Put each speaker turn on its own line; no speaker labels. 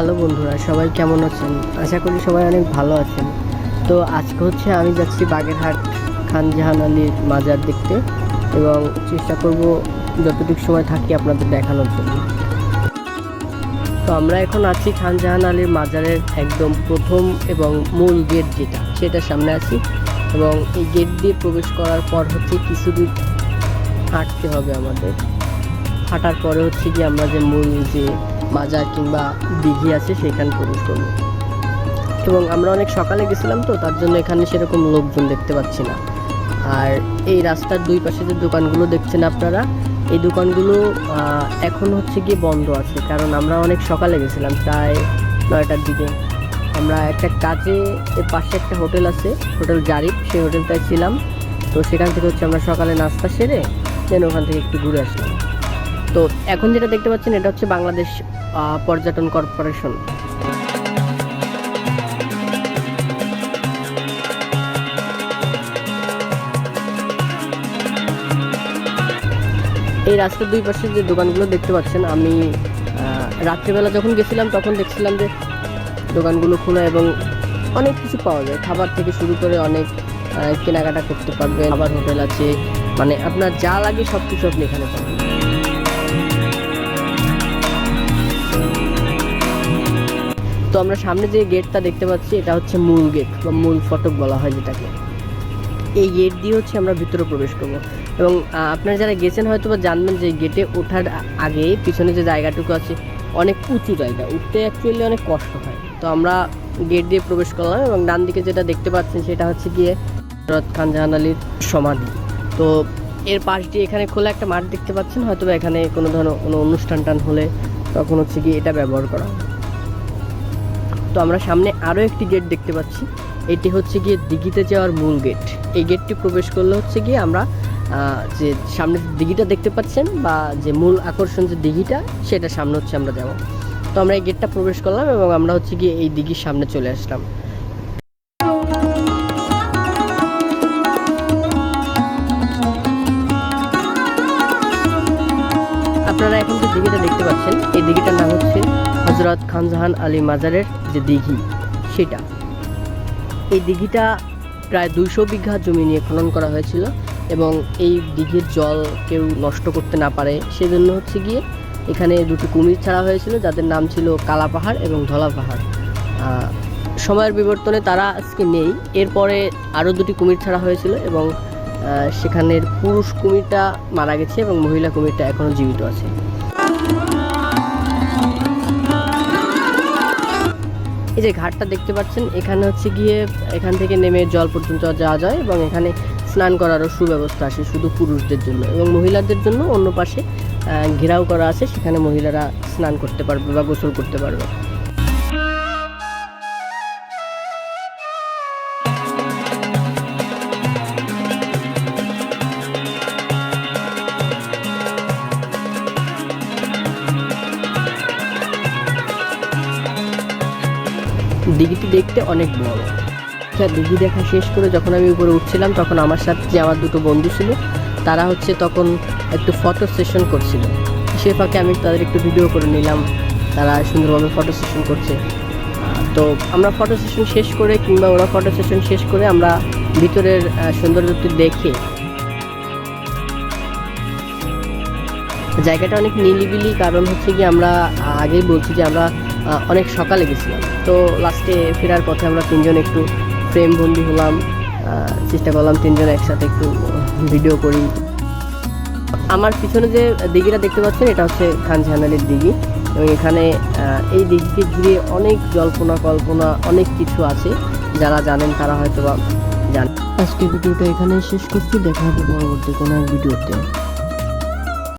Hello বন্ধুরা, সবাই কেমন আছেন? আশা করি সবাই অনেক ভালো আছেন। তো আজকে হচ্ছে আমি যাচ্ছি বাগেরহাট খান জাহান আলীর মাজার দেখতে এবং চেষ্টা করব যতটুকু সময় থাকি আপনাদের দেখানোর জন্য। তো আমরা এখন আছি খান জাহান আলীর মাজারের একদম প্রথম এবং মূল গেট যেটা, সেটার সামনে আছি এবং এই গেট দিয়ে প্রবেশ করার পর হচ্ছে কিছু দূর হাঁটতে হবে আমাদের। হাঁটার পরে হচ্ছে কি আমরা যে মূল যে বাজার কিংবা দিঘি আছে সেখানে প্রবেশ করব। এবং আমরা অনেক সকালে গেছিলাম তো, তার জন্য এখানে সেরকম লোকজন দেখতে পাচ্ছি না। আর এই রাস্তার দুই পাশে যে দোকানগুলো দেখছেন আপনারা, এই দোকানগুলো এখন হচ্ছে গিয়ে বন্ধ আছে। কারণ আমরা অনেক সকালে গেছিলাম, প্রায় নয়টার দিকে। আমরা একটা কাজে, এর পাশে একটা হোটেল আছে, হোটেল জারিফ সেই হোটেলটায় ছিলাম। তো সেখান থেকে হচ্ছে আমরা সকালে নাস্তা সেরে, দেন ওখান থেকে একটু ঘুরে আসলাম। তো এখন যেটা দেখতে পাচ্ছেন, এটা হচ্ছে বাংলাদেশ পর্যটন কর্পোরেশন। এই রাস্তার দুই পাশে যে দোকানগুলো দেখতে পাচ্ছেন, আমি রাত্রিবেলা যখন গেছিলাম, তখন দেখছিলাম যে দোকানগুলো খোলা এবং অনেক কিছু পাওয়া যায়। খাবার থেকে শুরু করে অনেক কেনাকাটা করতে পারবেন। খাবার হোটেল আছে মানে আপনার যা লাগে সব কিছু আপনি এখানে পাবেন। তো আমরা সামনে যে গেটটা দেখতে পাচ্ছি, এটা হচ্ছে মূল গেট বা মূল ফটক বলা হয় যেটাকে। এই গেট দিয়ে হচ্ছে আমরা ভিতরে প্রবেশ করব। এবং আপনারা যারা গেছেন হয়তো বা জানবেন যে গেটে ওঠার আগে পিছনে যে জায়গাটুকু আছে, অনেক উঁচু জায়গা। উঠতে অ্যাকচুয়ালি অনেক কষ্ট হয়। তো আমরা গেট দিয়ে প্রবেশ করলাম এবং ডান দিকে যেটা দেখতে পাচ্ছেন সেটা হচ্ছে গিয়ে হজরত খান জাহান আলীর সমাধি। তো এর পাশ দিয়ে এখানে খোলা একটা মাঠ দেখতে পাচ্ছেন। হয়তো এখানে কোনো ধরনের কোনো অনুষ্ঠান টান হলে তখন হচ্ছে গিয়ে এটা ব্যবহার করা হয়। তো আমরা সামনে আরও একটি গেট দেখতে পাচ্ছি। এটি হচ্ছে গিয়ে দিঘিতে যাওয়ার মূল গেট এই গেটটি প্রবেশ করলে হচ্ছে গিয়ে আমরা যে সামনে দিঘিটা দেখতে পাচ্ছেন বা যে মূল আকর্ষণ যে দিঘিটা, সেটা সামনে হচ্ছে আমরা যাব। তো আমরা এই গেটটা প্রবেশ করলাম এবং আমরা হচ্ছে গিয়ে এই দিঘির সামনে চলে আসলাম। আপনারা এখন যে দিঘিটা দেখতে পাচ্ছেন, এই দিঘিটার নাম হচ্ছে হজরত খানজাহান আলী মাজারের যে দিঘি, সেটা। এই দিঘিটা প্রায় দুইশো বিঘা জমি নিয়ে খনন করা হয়েছিল এবং এই দিঘির জল কেউ নষ্ট করতে না পারে। সেজন্য হচ্ছে গিয়ে এখানে দুটি কুমির ছাড়া হয়েছিল, যাদের নাম ছিল কালা পাহাড় এবং ধলা পাহাড়। সময়ের বিবর্তনে তারা আজকে নেই। এরপরে আরও দুটি কুমির ছাড়া হয়েছিল এবং সেখানের পুরুষ কুমিরটা মারা গেছে এবং মহিলা কুমিরটা এখনও জীবিত আছে। এই যে ঘাটটা দেখতে পাচ্ছেন, এখানে হচ্ছে গিয়ে এখান থেকে নেমে জল পর্যন্ত যাওয়া যায় এবং এখানে স্নান করারও সুব্যবস্থা আছে শুধু পুরুষদের জন্য এবং মহিলাদের জন্য অন্য পাশে ঘেরাও করা আছে, সেখানে মহিলারা স্নান করতে পারবে বা গোসল করতে পারবে। দিঘিটি দেখতে অনেক বড়। আচ্ছা দিঘি দেখা শেষ করে যখন আমি উপরে উঠছিলাম, তখন আমার সাথে যে আমার দুটো বন্ধু ছিল, তারা হচ্ছে তখন একটু ফটো সেশন করছিল। সে ফাঁকে আমি তাদের একটু ভিডিও করে নিলাম, তারা সুন্দরভাবে ফটো সেশন করছে। তো আমরা ফটো সেশন শেষ করে কিংবা ওরা ফটো সেশন শেষ করে আমরা ভিতরের সৌন্দর্যটি দেখে জায়গাটা অনেক নিলিবিলি কারণ হচ্ছে কি আমরা আগেই বলছি যে আমরা অনেক সকালে গেছিলাম। তো লাস্টে ফেরার পথে আমরা তিনজন একটু প্রেম বন্দি হলাম চেষ্টা করলাম তিনজন একসাথে একটু ভিডিও করি। আমার পিছনে যে দিঘিটা দেখতে পাচ্ছেন, এটা হচ্ছে খান জাহানালির দিঘি। এবং এখানে এই দিঘিকে ঘিরে অনেক জল্পনা কল্পনা, অনেক কিছু আছে। যারা জানেন তারা হয়তো বা জানেন আজকের ভিডিওটা এখানে শেষ করছি। দেখা হবে পরবর্তী কোনো এক ভিডিওতে।